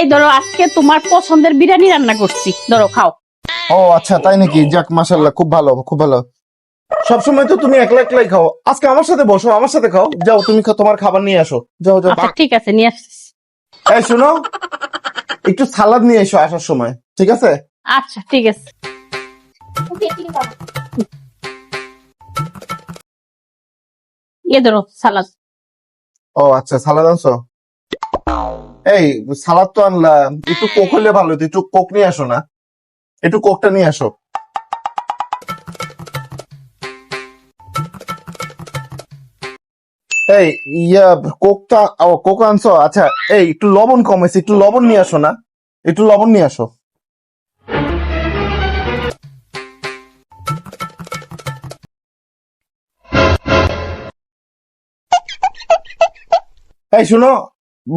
এই ধরো আজকে তোমার পছন্দের বিরিয়ানি রান্না করছি। ধরো খাও। ও আচ্ছা তাই নাকি? যাক মাশাল্লাহ খুব ভালো খুব ভালো। সবসময় তো তুমি একলা একলাই খাও। আজকে আমার সাথে বসো আমার সাথে খাও। যাও তুমি খা- তোমার খাবার নিয়ে আসো। যাও যাও আচ্ছা ঠিক আছে নিয়ে আসছি। এই শুনো একটু সালাদ নিয়ে এসো আসার সময় ঠিক আছে? আচ্ছা ঠিক আছে। এ ধরো সালাদ। ও আচ্ছা সালাদ আনছো? এই সালাদ তো আনলাম। একটু কোক হলে ভালো হতো। একটু কোক নিয়ে আসো না। একটু কোকটা নিয়ে আসো। এই ইয়া কোকটা কোক আনছো? আচ্ছা এই একটু লবণ কম হয়েছে। একটু লবণ নিয়ে আসো না। একটু লবণ নিয়ে আসো। এই শুনো।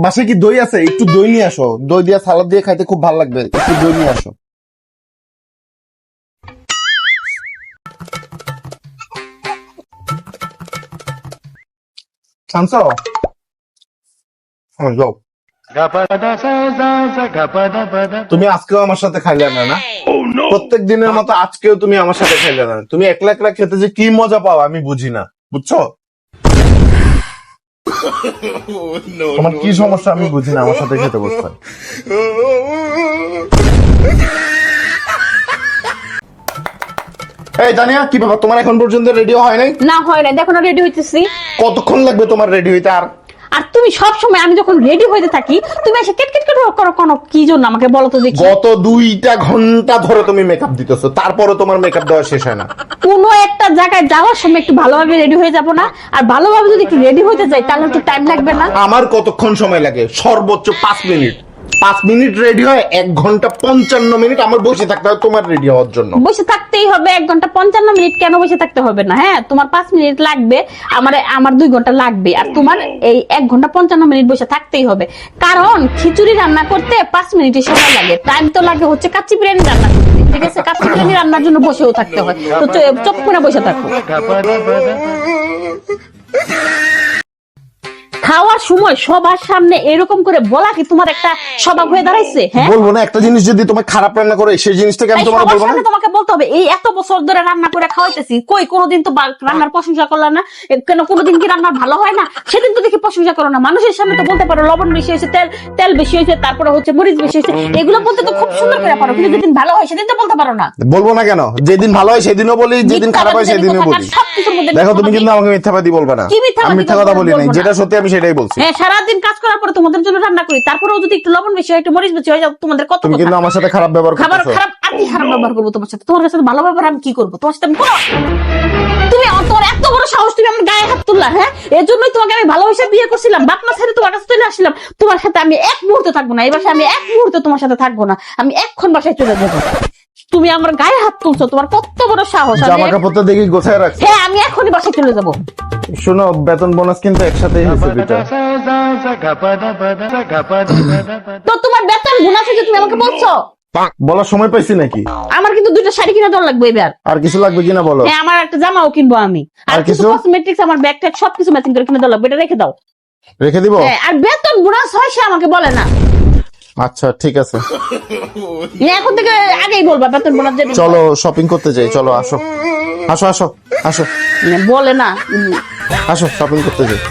বাসায় কি দই আছে? একটু দই নিয়ে আসো। দই দিয়ে সালাদ দিয়ে খাইতে খুব ভালো লাগবে। একটু দই নিয়ে আসো। হ্যাঁ, তুমি আজকেও আমার সাথে খাইলে না না? প্রত্যেক দিনের মতো আজকেও তুমি আমার সাথে খাইলে না। তুমি একলা একলা খেতে যে কি মজা পাও আমি বুঝি না। বুঝছ? তোমার কি সমস্যা? আমি বুঝি না আমার সাথে খেতে বসতে এই জানিয়া কি ব্যাপার? তোমার এখন পর্যন্ত রেডিও হয় নাই? না হয় নাই। দেখো না রেডি হইতেছি। কতক্ষণ লাগবে তোমার রেডি হইতে? আর আর তুমি সব সময় আমি যখন রেডি হইতে থাকি তুমি এসে কেট কেট কেট করো কোন? কি জন্য আমাকে বলো তো দেখি। গত দুইটা ঘণ্টা ধরে তুমি মেকআপ দিতেছো তারপরে তোমার মেকআপ দেওয়া শেষ হয় না। কোনো একটা জায়গায় যাওয়ার সময় একটু ভালোভাবে রেডি হয়ে যাব না। আর ভালোভাবে যদি একটু রেডি হতে যাই তাহলে একটু টাইম লাগবে না। আমার কতক্ষণ সময় লাগে? সর্বোচ্চ পাঁচ মিনিট। পাঁচ মিনিট রেডি হয় এক ঘণ্টা পঞ্চান্ন মিনিট আমার বসে থাকতে হয় তোমার রেডি হওয়ার জন্য। বসে থাকতেই হবে এক ঘণ্টা পঞ্চান্ন মিনিট কেন বসে থাকতে হবে না? হ্যাঁ তোমার পাঁচ মিনিট লাগবে আমার আমার দুই ঘণ্টা লাগবে আর তোমার এই এক ঘণ্টা পঞ্চান্ন মিনিট বসে থাকতেই হবে। কারণ খিচুড়ি রান্না করতে পাঁচ মিনিটের সময় লাগে। টাইম তো লাগে হচ্ছে কাচ্চি বিরিয়ানি রান্না করতে ঠিক আছে? কাচ্চি বিরিয়ানি রান্নার জন্য বসেও থাকতে হয়। তো চ- চুপ করে বসে থাকো। খাওয়ার সময় সবার সামনে এরকম করে বলা কি তোমার একটা স্বভাব হয়ে দাঁড়াইছে? হ্যাঁ? বলব না একটা জিনিস যদি তোমার খারাপ রান্না করে সেই জিনিসটাকে আমি সবার বলব না? তোমাকে বলতে হবে এই এত বছর ধরে রান্না করে খাওয়াইতেছি কই কোনোদিন তো রান্নার প্রশংসা করলা না কেন কোনোদিন কি রান্না ভালো হয় না? সেদিন তো দেখি প্রশংসা করো না। মানুষের সামনে তো বলতে পারো লবণ বেশি হয়েছে তেল তেল বেশি হয়েছে তারপরে হচ্ছে মরিচ বেশি হয়েছে এগুলো বলতে তো খুব সুন্দর করে পারো কিন্তু যেদিন ভালো হয় সেদিন তো বলতে পারো না। বলব না কেন? যেদিন ভালো হয় সেদিনও বলি যেদিন খারাপ হয় সেদিনও বলি। সবকিছুর মধ্যে দেখো তুমি কিন্তু আমাকে মিথ্যাবাদী বলবে না। আমি মিথ্যা কথা বলি নাই যেটা সত্যি আমি সেটাই বলছি। হ্যাঁ সারাদিন কাজ করার পরে তোমাদের জন্য রান্না করি। তারপরেও যদি একটু লবণ বেশি হয় একটু মরিচ বেশি হয় তোমাদের কত তুমি কিন্তু আমার সাথে খারাপ ব্যবহার খাবার খারাপ খারাপ ব্যবহার করব তোমার সাথে? তোমার সাথে ভালো ব্যবহার আমি কি করব? তোমার সাথে তুমি তোমার এত বড় সাহস তুমি আমার গায়ে হাত তুললা হ্যাঁ? এর জন্যই তোমাকে আমি ভালোবাসা বিয়ে করছিলাম। বাপ মা ছেড়ে তোমার কাছে চলে আসছিলাম তোমার সাথে আমি এক মুহূর্তে থাকব না। এই বাসায় আমি এক মুহূর্তে তোমার সাথে থাকব না। আমি এক্ষণ বাসায় চলে যাব। তুমি আমার গায়ে হাত তুলছো তোমার কত বড় সাহস জামা এক- কাপড় দেখি গোছায় রাখছে। হ্যাঁ আমি এখনই বাসায় চলে যাব। শোনো বেতন বোনাস কিন্তু একসাথেই হয়েছে দুইটা। তো তোমার বেতন গুণ আছে তুমি আমাকে বলছো? বলার সময় পাইছি নাকি? আমার কিন্তু দুটো শাড়ি কিনা দেওয়া লাগবে এবার। আর কিছু লাগবে কিনা বলো? হ্যাঁ আমার একটা জামাও কিনবো আমি। আর কিছু? কসমেটিক্স আমার ব্যাগ ট্যাগ সবকিছু ম্যাচিং করে কিনে দেওয়া লাগবে এটা রেখে দাও। রেখে দিব? হ্যাঁ আর বেতন বোনাস হয় সে আমাকে বলে না। আচ্ছা ঠিক আছে। এখন থেকে আগেই বলবা বেতন বোনাস দেবে চলো শপিং করতে যাই চলো আসো। আসো আসো আসো। বলে না আসো শপিং করতে যাই।